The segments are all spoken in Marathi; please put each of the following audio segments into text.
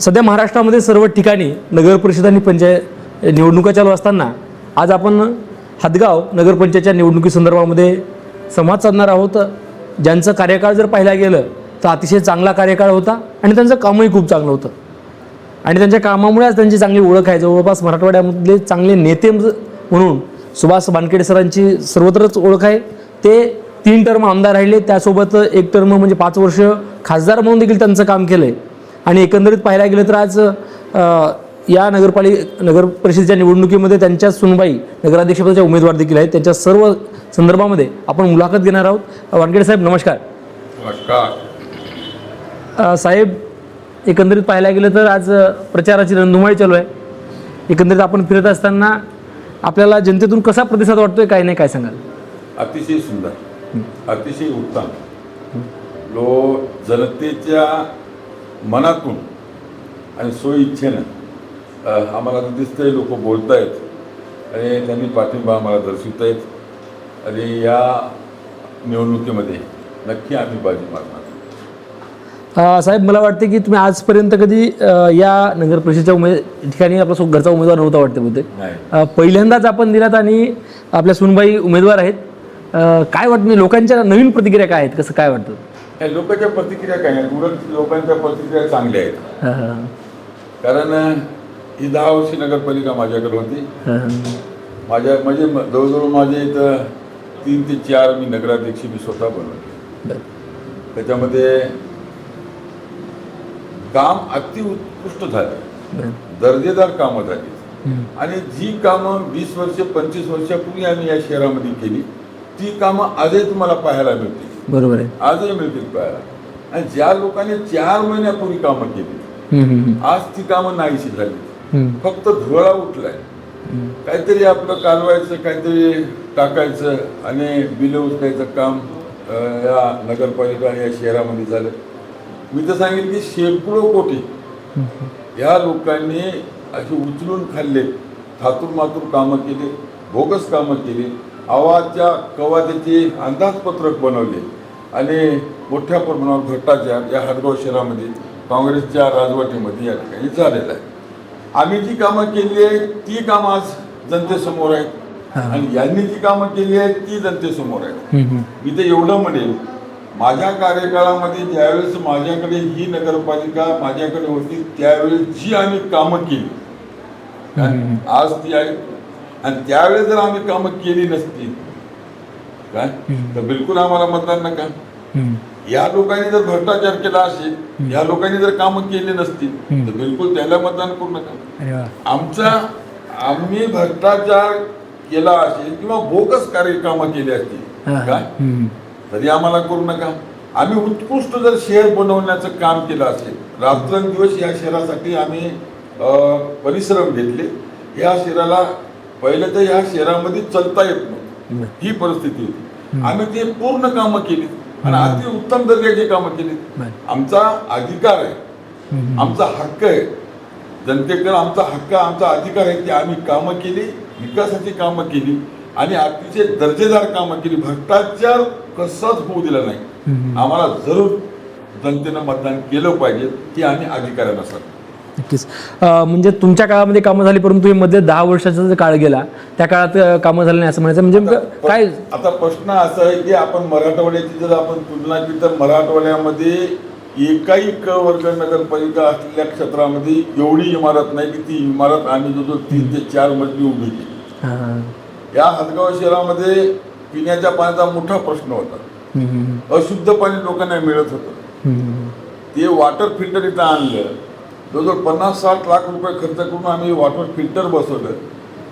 सध्या महाराष्ट्रामध्ये सर्व ठिकाणी नगरपरिषद आणि पंचायत निवडणुका चालू असताना आज आपण हदगाव नगरपंचायतच्या निवडणुकीसंदर्भामध्ये संवाद साधणार आहोत. ज्यांचं कार्यकाळ जर पाहायला गेलं तर अतिशय चांगला कार्यकाळ होता आणि त्यांचं कामही खूप चांगलं होतं. आणि त्यांच्या कामामुळे आज त्यांची चांगली ओळख आहे. जवळपास मराठवाड्यामधले चांगले नेते म्हणून सुभाष बानखेडे सरांची सर्वत्रच ओळख आहे. ते तीन टर्म आमदार राहिले. त्यासोबत एक टर्म म्हणजे पाच वर्ष खासदार म्हणून देखील त्यांचं काम केलं आहे आणि एकंदरीत पाहायला गेलं तर आज या नगरपालिका नगर परिषदेच्या निवडणुकीमध्ये त्यांच्या सुनबाई नगराध्यक्षपदाच्या उमेदवार देखील आहेत. त्यांच्या सर्व संदर्भामध्ये आपण मुलाखत घेणार आहोत. वानखेडे साहेब नमस्कार. नमस्कार. साहेब एकंदरीत पाहायला गेलं तर आज प्रचाराची रणधुमाळी चालू आहे. एकंदरीत आपण फिरत असताना आपल्याला जनतेतून कसा प्रतिसाद वाटतोय? काय नाही काय सांगाल? अतिशय सुंदर. अतिशय उत्तम. लो जनतेच्या मनातून आणि सोयीच्छेनं आम्हाला तर दिसतंय लोक बोलत आहेत आणि त्यांनी पाठिंबा आम्हाला दर्शवत आहेत आणि या निवडणुकीमध्ये नक्की आम्ही बाजी मारणार. साहेब मला वाटते की तुम्ही आजपर्यंत कधी या नगर परिषदेच्या उमेद ठिकाणी आपला घरचा उमेदवार नव्हता वाटते बहुतेक. पहिल्यांदाच आपण दिलात आणि आपल्या सुनबाई उमेदवार आहेत. काय वाटतं म्हणजे लोकांच्या नवीन प्रतिक्रिया काय आहेत? कसं काय वाटतं? लोकांच्या प्रतिक्रिया काय आहेत? उलट लोकांच्या प्रतिक्रिया चांगल्या आहेत. हा, हा, कारण ही दहा वर्षी नगरपालिका माझ्याकडे होती. हा, हा. माझ्या म्हणजे म- जवळजवळ माझे इथं तीन ते चार मी नगराध्यक्ष मी स्वतः बनवले. बरं. त्याच्यामध्ये काम अति उत्कृष्ट झालं. बरं. दर्जेदार कामं झाली. हम्म. आणि जी कामं वीस वर्ष पंचवीस वर्षापूर्वी आम्ही या शहरामध्ये केली ती कामं आजही तुम्हाला पाहायला मिळतील. बरोबर आहे. आजही मिळतील पाहायला. आणि ज्या लोकांनी चार महिन्यापूर्वी कामं केली. आज ती कामं नाहीशी झाली. फक्त धुळा उठलाय. काहीतरी आपलं कालवायचं काहीतरी टाकायचं आणि बिलं उचलायचं काम या नगरपालिका आणि या शहरामध्ये झालं. मी तर सांगेन की शेकडो कोटी या लोकांनी अशी उचलून खाल्ले थातूर मातूर कामं केली बोगस कामं केली. आवाजच्या कवाद्याचे अंदाजपत्रक बनवले. आणि मोठ्या प्रमाणावर भ्रष्टाचार या हदगाव शहरामध्ये काँग्रेसच्या राजवटीमध्ये या ठिकाणी झालेला आहे. आम्ही जी कामं केली आहेत ती कामं आज जनतेसमोर आहेत. आणि यांनी जी कामं केली आहेत ती जनतेसमोर आहेत. मी तर एवढं म्हणेन माझ्या कार्यकाळामध्ये ज्यावेळेस माझ्याकडे ही नगरपालिका माझ्याकडे होती त्यावेळेस जी आम्ही कामं केली? आज ती आहे आणि त्यावेळेस जर आम्ही कामं केली नसती काय? तर बिलकुल आम्हाला मतदान नका. या लोकांनी जर भ्रष्टाचार केला असेल या लोकांनी जर कामं केली नसतील तर बिलकुल त्याला मतदान करू नका. आमचा आम्ही भ्रष्टाचार केला असेल किंवा बोगस कार्यक्रम केली असतील. काय. तरी आम्हाला करू नका. आम्ही उत्कृष्ट जर शहर बनवण्याचं काम केलं असेल रात्रंदिवस या शहरासाठी आम्ही परिश्रम घेतले. या शहराला पहिलं तर या शहरामध्ये चलता येत नव्हतं. ही परिस्थिती होती. आम्ही ते पूर्ण कामं केली आणि अति उत्तम दर्जाची कामं केली. आमचा अधिकार आहे. आमचा हक्क आहे. जनतेकडे आमचा हक्क आमचा अधिकार आहे की आम्ही कामं केली विकासाची कामं केली आणि अतिशय दर्जेदार कामं केली. भ्रष्टाचार कसाच होऊ दिला नाही. आम्हाला जरूर जनतेनं मतदान केलं पाहिजे की आम्ही अधिकाऱ्यांना सांगतो. नक्कीच. म्हणजे तुमच्या काळामध्ये कामं झाली परंतु तुम्ही मध्ये दहा वर्षाचा जो काळ गेला त्या काळात कामं झाली नाही असं म्हणायचं. म्हणजे काय आता प्रश्न असा आहे की आपण मराठवाड्याची जर आपण तुलना केली तर मराठवाड्यामध्ये एकाही क वर्ग नगरपालिका असलेल्या क्षेत्रामध्ये एवढी इमारत नाही की ती इमारत आम्ही जो तीन ते चार मजली उभी केली. हा, हा. या हदगाव शहरामध्ये पिण्याच्या पाण्याचा मोठा प्रश्न होता. अशुद्ध पाणी लोकांना मिळत होतं. ते वॉटर फिल्टर इथं आणलं. जवळजवळ पन्नास साठ लाख रुपये खर्च करून आम्ही वॉटर फिल्टर बसवलं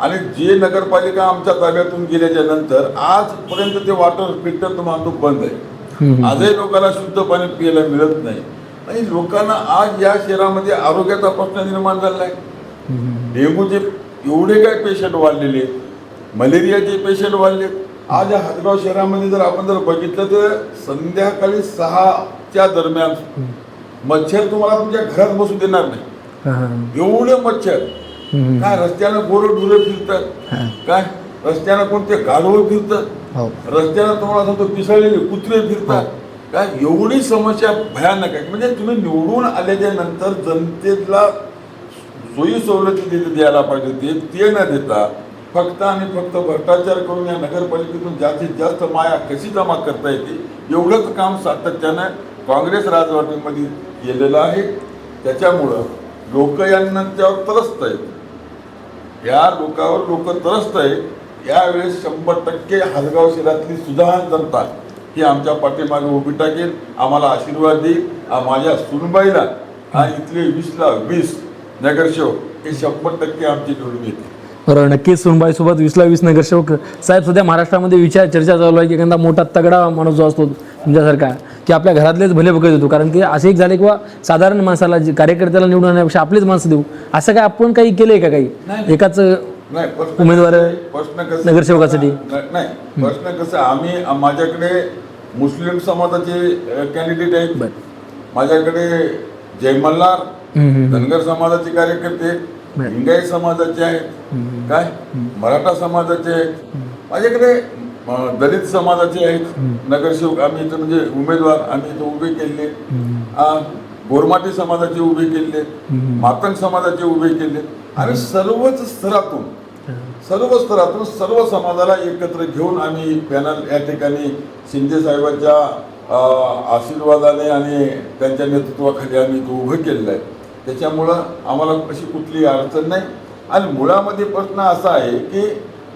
आणि जे नगरपालिका आमच्या ताब्यातून गेल्याच्यानंतर आजपर्यंत ते वॉटर फिल्टर तुम्हाला बंद आहे. आजही लोकांना शुद्ध पाणी प्यायला मिळत नाही आणि लोकांना आज या शहरामध्ये आरोग्याचा प्रश्न निर्माण झाला आहे. डेंग्यूचे एवढे काय पेशंट वाढलेले आहेत मलेरियाचे पेशंट वाढले आहेत. आज या हदगाव शहरामध्ये जर आपण जर बघितलं तर संध्याकाळी सहाच्या दरम्यान मच्छर तुम्हाला तुमच्या घरात बसू देणार नाही. हा, हा. एवढे मच्छर. काय रस्त्यानं गोरं ढुरं फिरतात? हा. काय? रस्त्यानं कोणते गाढवं फिरतं? हो. रस्त्यानं तुम्हाला सांगतो पिसाळलेले कुत्रे फिरतात. काय? एवढी समस्या भयानक आहे. म्हणजे तुम्ही निवडून आल्याच्यानंतर जनतेला सोयी सवलती तिथे द्यायला पाहिजे. ते ते न देता फक्त आणि फक्त भ्रष्टाचार करून या नगरपालिकेतून जास्तीत जास्त माया कशी जमा करता येते? एवढंच काम सातत्यानं काँग्रेस राजवटीमध्ये गेलेलं आहे. त्याच्यामुळं लोक यांच्यावर त्रस्त आहेत. या लोकांवर लोक त्रस्त आहेत. यावेळेस शंभर टक्के हदगाव शहरातली सुद्धा जनता ही आमच्या पाठीमागे उभी टाकेल. आम्हाला आशीर्वाद देईल. माझ्या सुनबाईला आणि इथले वीसला वीस नगरसेवक हे शंभर टक्के आमची निवडून येतील. बरोबर नक्कीच सुनबाई सोबत वीसला वीस नगरसेवक. साहेब सध्या महाराष्ट्रामध्ये विचार चर्चा चालू आहे की एखादा मोठा तगडा माणूस जो असतो तुमच्यासारखा. की आपल्या घरातलेच भले बघत होतो कारण की असं एक झाले किंवा साधारण माणसाला जे कार्यकर्त्याला निवडून आणण्यापेक्षा आपलेच माणसं देऊ. असं काय आपण काही केलंय का काही. एकाच उमेदवार नगरसेवकासाठी? नाही प्रश्न कसं आम्ही माझ्याकडे मुस्लिम समाजाचे कॅन्डिडेट आहेत. माझ्याकडे जय मल्हार हम्म, हम्म. धनगर समाजाचे कार्यकर्ते. लिंगायत समाजाचे आहेत. काय? मराठा समाजाचे आहेत. माझ्याकडे दलित समाजाचे आहेत. नगरसेवक आम्ही इथं म्हणजे उमेदवार आम्ही इथं उभे केले. गोरमाटी समाजाचे उभे केले. मातंग समाजाचे उभे केले. आम्ही सर्वच स्तरातून सर्व स्तरातून सर्व समाजाला एकत्र घेऊन आम्ही पॅनल या ठिकाणी शिंदे साहेबांच्या आशीर्वादाने आणि त्यांच्या नेतृत्वाखाली आम्ही तो उभं केलेलं आहे. त्याच्यामुळं आम्हाला अशी कुठली अडचण नाही. आणि मुळामध्ये प्रश्न असा आहे की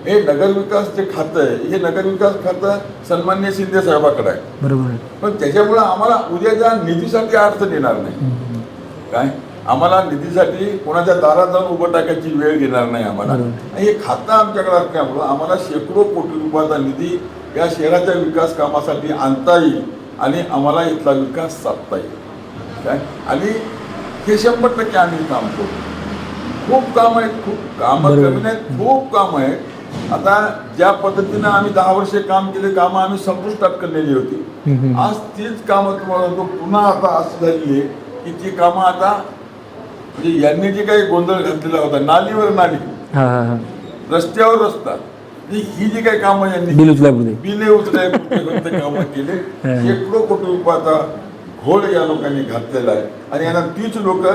हे नगरविकास जे खातं आहे हे नगरविकास खातं सन्मान्य शिंदे साहेबाकडे आहे. बरोबर. पण त्याच्यामुळं आम्हाला उद्याच्या निधीसाठी अडचण येणार नाही काय? आम्हाला निधीसाठी कोणाच्या दारात जाऊन उभं टाकायची वेळ घेणार नाही आम्हाला. हे खातं आमच्याकडे असल्यामुळं आम्हाला शेकडो कोटी रुपयाचा निधी या शहराच्या विकास कामासाठी आणता येईल आणि आम्हाला इथला विकास साधता येईल. काय? आणि हे शंभर टक्के आम्ही काम करू. खूप काम आहेत खूप काम. कमी नाहीत खूप काम आहेत. आता ज्या पद्धतीनं आम्ही दहा वर्षे काम केले कामं आम्ही संपुष्टात करलेली होती. आज तीच कामं तुम्हाला पुन्हा आता असं झालेली आहे की ती कामं आता म्हणजे यांनी जे काही गोंधळ घातलेला होता नालीवर नाली. रस्त्यावर रस्ता. ही ही जी काही कामं यांनी बिल उचलाय कामं केले. शेकडो कोटी रुपयाचा घोळ या लोकांनी घातलेला आहे. आणि यांना तीच लोक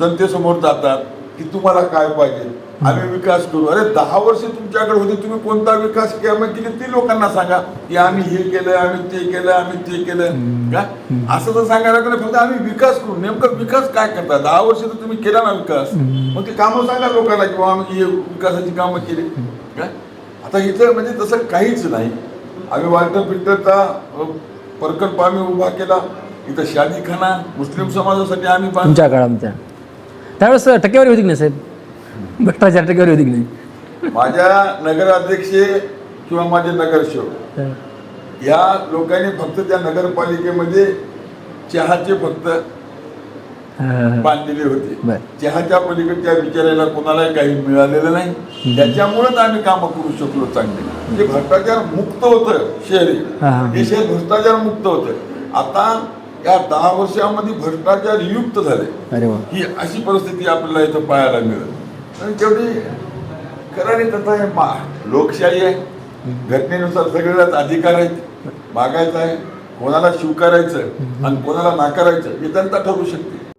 जनतेसमोर जातात. की तुम्हाला काय पाहिजे? आम्ही विकास करू. अरे दहा वर्ष तुमच्याकडे होते तुम्ही कोणता विकास केली? ती लोकांना सांगा की आम्ही हे केलं आम्ही ते केलं आम्ही ते केलं. का? असं तर सांगायला लागलं फक्त आम्ही विकास करू. नेमकं विकास काय करता? दहा वर्ष तर तुम्ही केला ना विकास. मग ते कामं सांगा लोकांना किंवा आम्ही हे विकासाची कामं केली. काय आता इथं म्हणजे तसं काहीच नाही. आम्ही वाल्टर फिल्टरचा प्रकल्प आम्ही उभा केला. इथं शादीखाना मुस्लिम समाजासाठी आम्ही त्यावेळेस टक्केवारी होती की नाही साहेब भ्रष्टाचार टक्केवारी होती की नाही माझ्या नगराध्यक्षे किंवा माझे नगरसेवक. या लोकांनी फक्त त्या नगरपालिकेमध्ये चहाचे फक्त. बांधलेले होते. चहाच्या पलीकडच्या विचारायला कोणालाही काही मिळालेलं नाही त्याच्यामुळेच आम्ही कामं करू शकलो चांगले म्हणजे भ्रष्टाचार मुक्त होतं शहर. हे शहर भ्रष्टाचार मुक्त होतं आता या दहा वर्षामध्ये भ्रष्टाचार युक्त झाले. ही अशी परिस्थिती आपल्याला इथं पाहायला मिळेल. आणि तेवढी आहे मा लोकशाही आहे घटनेनुसार सगळ्याच अधिकार आहेत. मागायचं आहे कोणाला स्वीकारायचं आणि कोणाला नाकारायचं हे जनता ठरवू शकते.